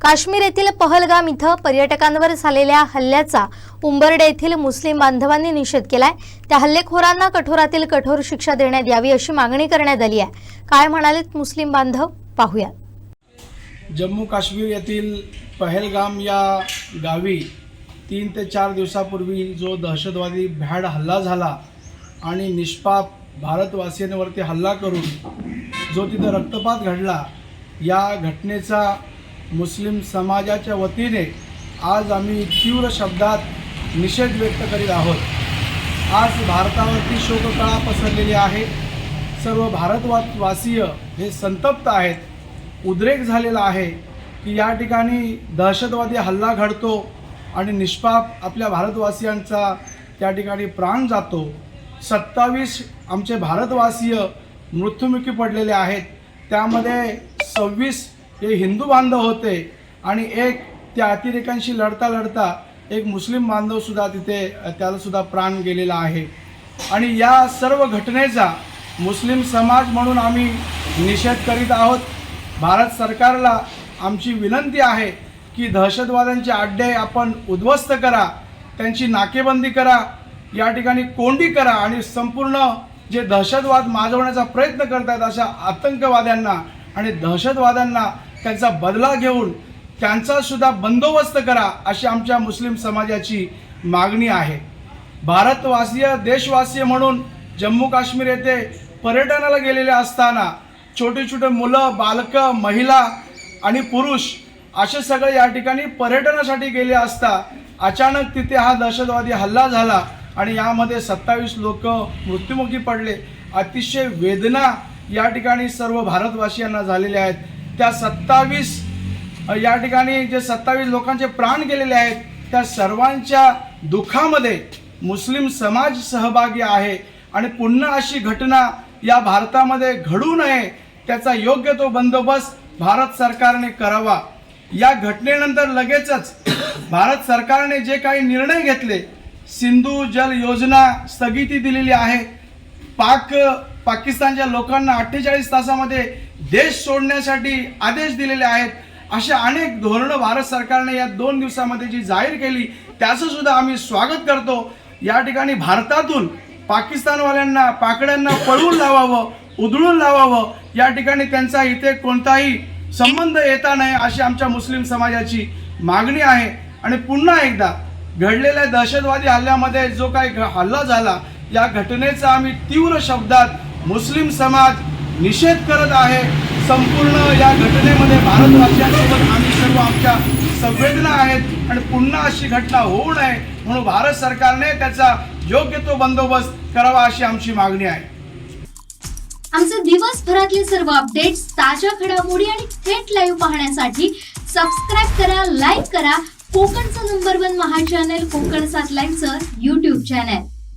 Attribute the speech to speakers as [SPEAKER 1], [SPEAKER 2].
[SPEAKER 1] काश्मीर येथील पहलगाम इथं पर्यटकांवर झालेल्या हल्ल्याचा उंबरडे येथील मुस्लिम बांधवांनी निषेध केलाय. त्या हल्लेखोरांना कठोरातील कठोर शिक्षा देण्यात यावी अशी मागणी करण्यात आली आहे. काय म्हणालेत मुस्लिम बांधव? पाहूया
[SPEAKER 2] जम्मू काश्मीर येथील पहलगाम या गावी तीन ते चार दिवसापूर्वी जो दहशतवादी भ्याड हल्ला झाला आणि निष्पाप भारतवासियांवरती हल्ला करून जो तिथं रक्तपात घडला या घटनेचा मुस्लिम समाजाच्या वतीने आज आम्ही तीव्र शब्दात निषेध व्यक्त करीत आहोत. आज भारतावरती शोककळा पसरलेली आहे. सर्व भारतवासीय हे संतप्त आहेत. उद्रेक झालेला आहे की या ठिकाणी दहशतवादी हल्ला घडतो आणि निष्पाप आपल्या भारतवासियांचा त्या ठिकाणी प्राण जातो. सत्तावीस आमचे भारतवासीय मृत्युमुखी पडलेले आहेत. त्यामध्ये सव्वीस हे हिंदू बांधव होते आणि एक त्या अतिरेकांशी लढता लढता एक मुस्लिम बांधवसुद्धा तिथे त्यालासुद्धा प्राण गेलेला आहे. आणि या सर्व घटनेचा मुस्लिम समाज म्हणून आम्ही निषेध करीत आहोत. भारत सरकारला आमची विनंती आहे की दहशतवाद्यांचे अड्डे आपण उद्ध्वस्त करा त्यांची नाकेबंदी करा या ठिकाणी कोंडी करा आणि संपूर्ण जे दहशतवाद माजवण्याचा प्रयत्न करत आहेत अशा आतंकवाद्यांना आणि दहशतवाद्यांना त्यांचा बदला घेऊन त्यांचा सुद्धा बंदोबस्त करा अशी आमच्या मुस्लिम समाजाची मागणी आहे. भारतवासीय देशवासीय म्हणून जम्मू काश्मीर येथे पर्यटनाला गेलेले असताना छोटे छोटे मुलं बालकं महिला आणि पुरुष असे सगळे या ठिकाणी पर्यटनासाठी गेले असता अचानक तिथे हा दहशतवादी हल्ला झाला आणि यामध्ये सत्तावीस लोक मृत्युमुखी पडले. अतिशय वेदना या ठिकाणी सर्व भारतवासियांना झालेल्या आहेत. त्या सत्तावीस या ठिकाणी जे सत्तावीस लोकांचे प्राण गेलेले आहेत त्या सर्वांच्या दुःखामध्ये मुस्लिम समाज सहभागी आहे. आणि पुन्हा अशी घटना या भारतामध्ये घडू नये त्याचा योग्य तो बंदोबस्त भारत सरकारने करावा. या घटनेनंतर लगेचच भारत सरकारने जे काही निर्णय घेतले सिंधू जल योजना स्थगिती दिलेली आहे पाक पाकिस्तानच्या लोकांना अठ्ठेचाळीस तासामध्ये देश सोडण्यासाठी आदेश दिलेले आहेत. अशा अनेक धोरणं भारत सरकारने या दोन दिवसामध्ये जी जाहीर केली त्याचं सुद्धा आम्ही स्वागत करतो. या ठिकाणी भारतातून पाकिस्तानवाल्यांना पाकड्यांना पळवून लावावं उधळून लावावं या ठिकाणी त्यांचा इथे कोणताही संबंध येता नये अशी आमच्या मुस्लिम समाजाची मागणी आहे. आणि पुन्हा एकदा घडलेल्या दहशतवादी हल्ल्यामध्ये जो काही घ- हल्ला झाला या घटनेचा आम्ही तीव्र शब्दात मुस्लिम समाज निषेध करत आहे. संपूर्ण या घटनेमध्ये भारतवासियांसोबत आम्ही सर्व आमच्या संवेदना आहेत. आणि पुन्हा अशी घटना होऊ नये म्हणून भारत सरकारने त्याचा योग्य तो बंदोबस्त करावा अशी आमची मागणी आहे.
[SPEAKER 3] आमचे दिवसभरातले सर्व अपडेट्स ताज्या घडामोडी आणि थेट लाईव्ह पाहण्यासाठी सबस्क्राईब करा लाईक करा. कोकणचं number one Maha channel Kokan सात लाईनचं युट्यूब चॅनल